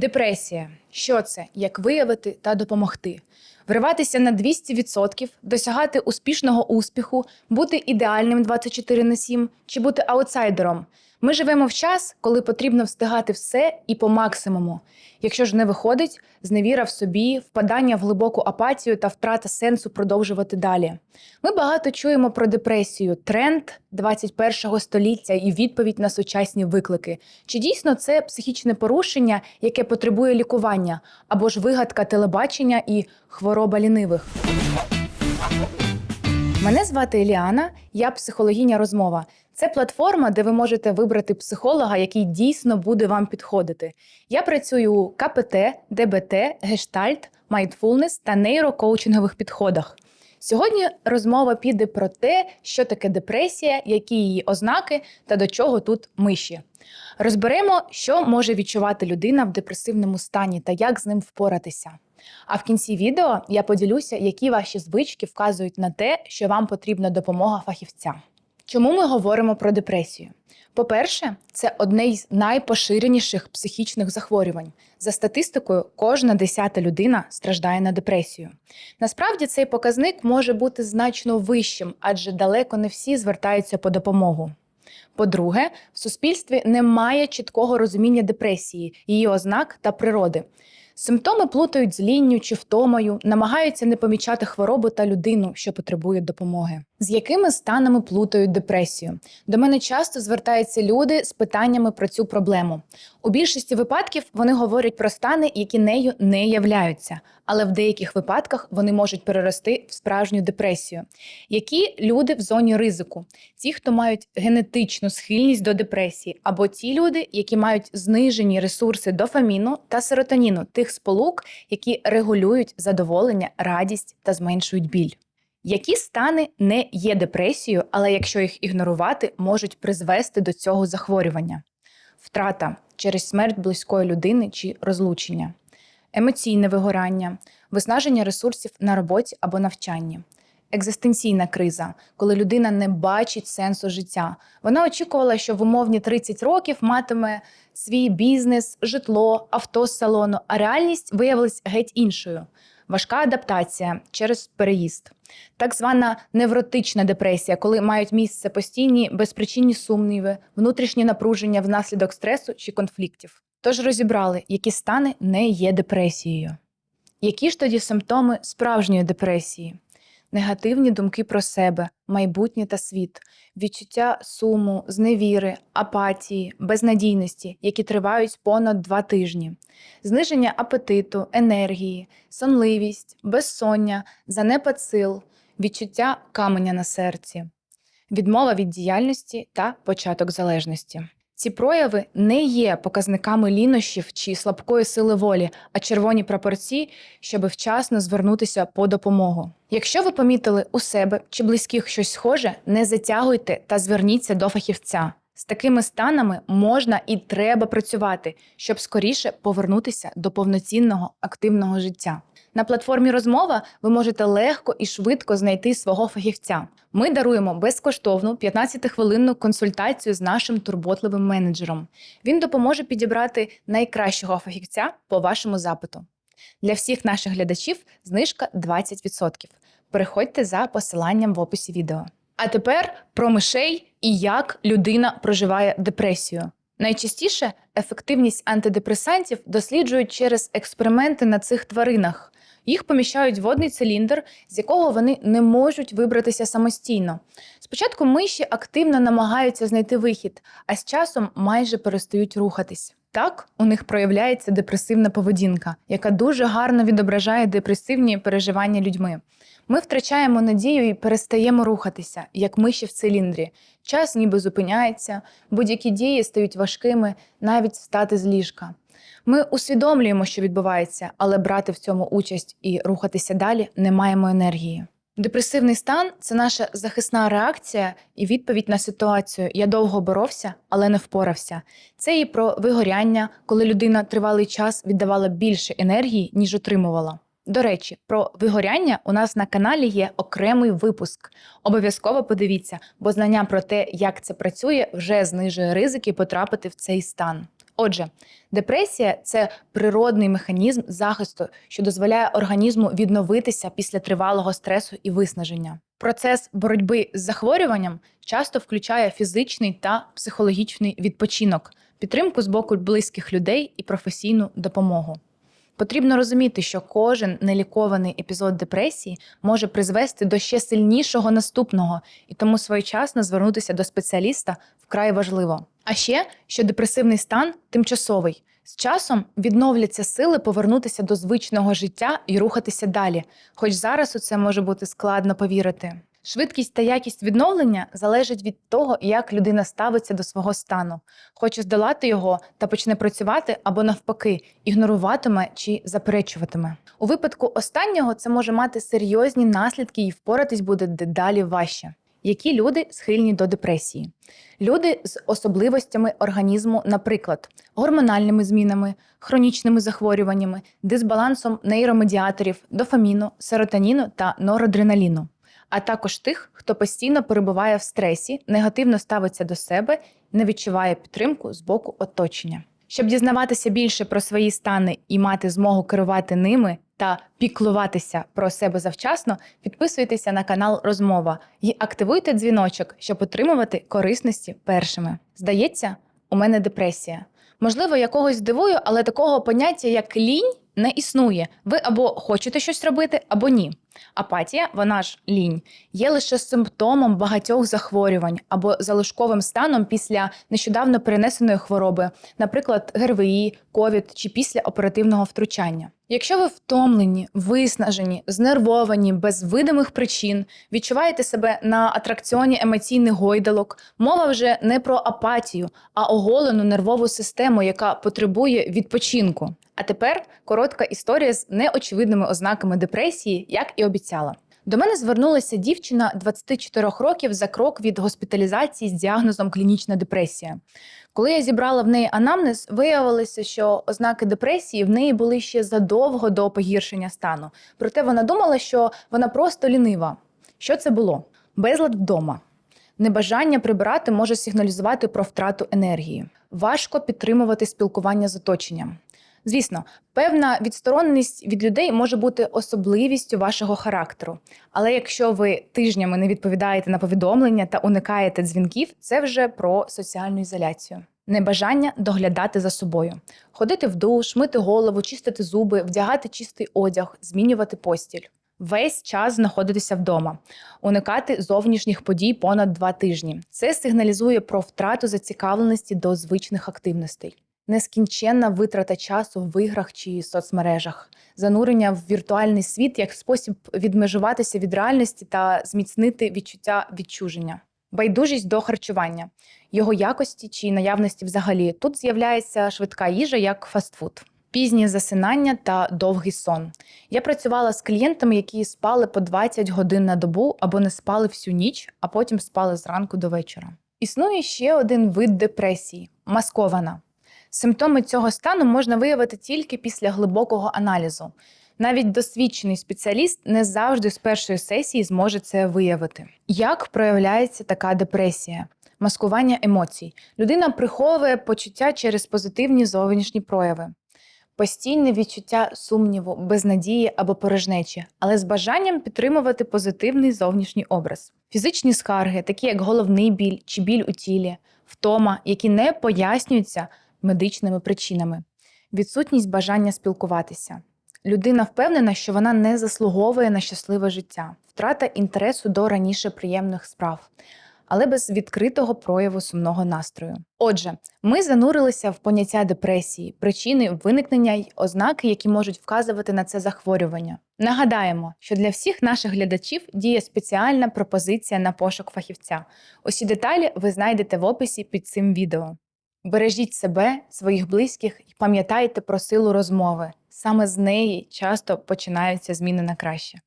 Депресія. Що це? Як виявити та допомогти? Вриватися на 200%, досягати успішного успіху, бути ідеальним 24 на 7 чи бути аутсайдером. Ми живемо в час, коли потрібно встигати все і по максимуму. Якщо ж не виходить, зневіра в собі, впадання в глибоку апатію та втрата сенсу продовжувати далі. Ми багато чуємо про депресію, тренд 21-го століття і відповідь на сучасні виклики. Чи дійсно це психічне порушення, яке потребує лікування, або ж вигадка телебачення і хвороба лінивих? Мене звати Еліана, я психологиня розмова. Це платформа, де ви можете вибрати психолога, який дійсно буде вам підходити. Я працюю у КПТ, ДБТ, гештальт, майндфулнес та нейрокоучингових підходах. Сьогодні розмова піде про те, що таке депресія, які її ознаки та до чого тут миші. Розберемо, що може відчувати людина в депресивному стані та як з ним впоратися. А в кінці відео я поділюся, які ваші звички вказують на те, що вам потрібна допомога фахівця. Чому ми говоримо про депресію? По-перше, це одне із найпоширеніших психічних захворювань. За статистикою, кожна десята людина страждає на депресію. Насправді цей показник може бути значно вищим, адже далеко не всі звертаються по допомогу. По-друге, в суспільстві немає чіткого розуміння депресії, її ознак та природи. Симптоми плутають з лінню чи втомою, намагаються не помічати хворобу та людину, що потребує допомоги. З якими станами плутають депресію? До мене часто звертаються люди з питаннями про цю проблему. У більшості випадків вони говорять про стани, які нею не являються, але в деяких випадках вони можуть перерости в справжню депресію. Які люди в зоні ризику? Ті, хто мають генетичну схильність до депресії, або ті люди, які мають знижені ресурси дофаміну та серотоніну, тих сполук, які регулюють задоволення, радість та зменшують біль. Які стани не є депресією, але якщо їх ігнорувати, можуть призвести до цього захворювання? Втрата через смерть близької людини чи розлучення, емоційне вигорання, виснаження ресурсів на роботі або навчанні, екзистенційна криза, коли людина не бачить сенсу життя. Вона очікувала, що в умовні 30 років матиме свій бізнес, житло, авто з салону, а реальність виявилась геть іншою. Важка адаптація через переїзд, так звана невротична депресія, коли мають місце постійні безпричинні сумніви, внутрішнє напруження внаслідок стресу чи конфліктів. Тож розібрали, які стани не є депресією. Які ж тоді симптоми справжньої депресії? Негативні думки про себе, майбутнє та світ, відчуття суму, зневіри, апатії, безнадійності, які тривають понад два тижні, зниження апетиту, енергії, сонливість, безсоння, занепад сил, відчуття каменя на серці, відмова від діяльності та початок залежності. Ці прояви не є показниками лінощів чи слабкої сили волі, а червоні прапорці, щоб вчасно звернутися по допомогу. Якщо ви помітили у себе чи близьких щось схоже, не затягуйте та зверніться до фахівця. З такими станами можна і треба працювати, щоб скоріше повернутися до повноцінного активного життя. На платформі розмова ви можете легко і швидко знайти свого фахівця. Ми даруємо безкоштовну 15-хвилинну консультацію з нашим турботливим менеджером. Він допоможе підібрати найкращого фахівця по вашому запиту. Для всіх наших глядачів знижка 20%. Переходьте за посиланням в описі відео. А тепер про мишей і як людина проживає депресію. Найчастіше ефективність антидепресантів досліджують через експерименти на цих тваринах. Їх поміщають в водний циліндр, з якого вони не можуть вибратися самостійно. Спочатку миші активно намагаються знайти вихід, а з часом майже перестають рухатись. Так, у них проявляється депресивна поведінка, яка дуже гарно відображає депресивні переживання людьми. Ми втрачаємо надію і перестаємо рухатися, як миші в циліндрі. Час ніби зупиняється, будь-які дії стають важкими, навіть встати з ліжка. Ми усвідомлюємо, що відбувається, але брати в цьому участь і рухатися далі не маємо енергії. Депресивний стан це наша захисна реакція і відповідь на ситуацію. Я довго боровся, але не впорався. Це і про вигоряння, коли людина тривалий час віддавала більше енергії, ніж отримувала. До речі, про вигоряння у нас на каналі є окремий випуск. Обов'язково подивіться, бо знання про те, як це працює, вже знижує ризики потрапити в цей стан. Отже, депресія це природний механізм захисту, що дозволяє організму відновитися після тривалого стресу і виснаження. Процес боротьби з захворюванням часто включає фізичний та психологічний відпочинок, підтримку з боку близьких людей і професійну допомогу. Потрібно розуміти, що кожен нелікований епізод депресії може призвести до ще сильнішого наступного, і тому своєчасно звернутися до спеціаліста вкрай важливо. А ще що депресивний стан тимчасовий. З часом відновляться сили повернутися до звичного життя і рухатися далі, хоч зараз у це може бути складно повірити. Швидкість та якість відновлення залежить від того, як людина ставиться до свого стану, хоче здолати його та почне працювати або навпаки, ігноруватиме чи заперечуватиме. У випадку останнього це може мати серйозні наслідки і впоратись буде дедалі важче. Які люди схильні до депресії? Люди з особливостями організму, наприклад, гормональними змінами, хронічними захворюваннями, дисбалансом нейромедіаторів, дофаміну, серотоніну та норадреналіну, а також тих, хто постійно перебуває в стресі, негативно ставиться до себе, не відчуває підтримку з боку оточення. Щоб дізнаватися більше про свої стани і мати змогу керувати ними та піклуватися про себе завчасно, підписуйтеся на канал Розмова і активуйте дзвіночок, щоб отримувати корисності першими. Здається, у мене депресія. Можливо, я когось здивую, але такого поняття, як лінь, не існує. Ви або хочете щось робити, або ні. Апатія, вона ж лінь, є лише симптомом багатьох захворювань або залишковим станом після нещодавно перенесеної хвороби, наприклад, ГРВІ, ковід чи після оперативного втручання. Якщо ви втомлені, виснажені, знервовані без видимих причин, відчуваєте себе на атракціоні емоційних гойдалок, мова вже не про апатію, а оголену нервову систему, яка потребує відпочинку. А тепер коротка історія з неочевидними ознаками депресії, як і обіцяла. До мене звернулася дівчина 24 років за крок від госпіталізації з діагнозом клінічна депресія. Коли я зібрала в неї анамнез, виявилося, що ознаки депресії в неї були ще задовго до погіршення стану. Проте вона думала, що вона просто лінива. Що це було? Безлад вдома. Небажання прибирати може сигналізувати про втрату енергії. Важко підтримувати спілкування з оточенням. Звісно, певна відстороненість від людей може бути особливістю вашого характеру. Але якщо ви тижнями не відповідаєте на повідомлення та уникаєте дзвінків, це вже про соціальну ізоляцію. Небажання доглядати за собою, ходити в душ, мити голову, чистити зуби, вдягати чистий одяг, змінювати постіль. Весь час знаходитися вдома, уникати зовнішніх подій понад два тижні. Це сигналізує про втрату зацікавленості до звичних активностей нескінченна витрата часу в іграх чи соцмережах, занурення в віртуальний світ як спосіб відмежуватися від реальності та зміцнити відчуття відчуження. Байдужість до харчування, його якості чи наявності взагалі. Тут з'являється швидка їжа як фастфуд. Пізнє засинання та довгий сон. Я працювала з клієнтами, які спали по 20 годин на добу або не спали всю ніч, а потім спали зранку до вечора. Існує ще один вид депресії маскована. Симптоми цього стану можна виявити тільки після глибокого аналізу. Навіть досвідчений спеціаліст не завжди з першої сесії зможе це виявити. Як проявляється така депресія? Маскування емоцій. Людина приховує почуття через позитивні зовнішні прояви, постійне відчуття сумніву, безнадії або порожнечі, але з бажанням підтримувати позитивний зовнішній образ. Фізичні скарги, такі як головний біль чи біль у тілі, втома, які не пояснюються медичними причинами, відсутність бажання спілкуватися. Людина впевнена, що вона не заслуговує на щасливе життя, втрата інтересу до раніше приємних справ, але без відкритого прояву сумного настрою. Отже, ми занурилися в поняття депресії, причини виникнення й ознаки, які можуть вказувати на це захворювання. Нагадаємо, що для всіх наших глядачів діє спеціальна пропозиція на пошук фахівця. Усі деталі ви знайдете в описі під цим відео. Бережіть себе, своїх близьких і пам'ятайте про силу розмови. Саме з неї часто починаються зміни на краще.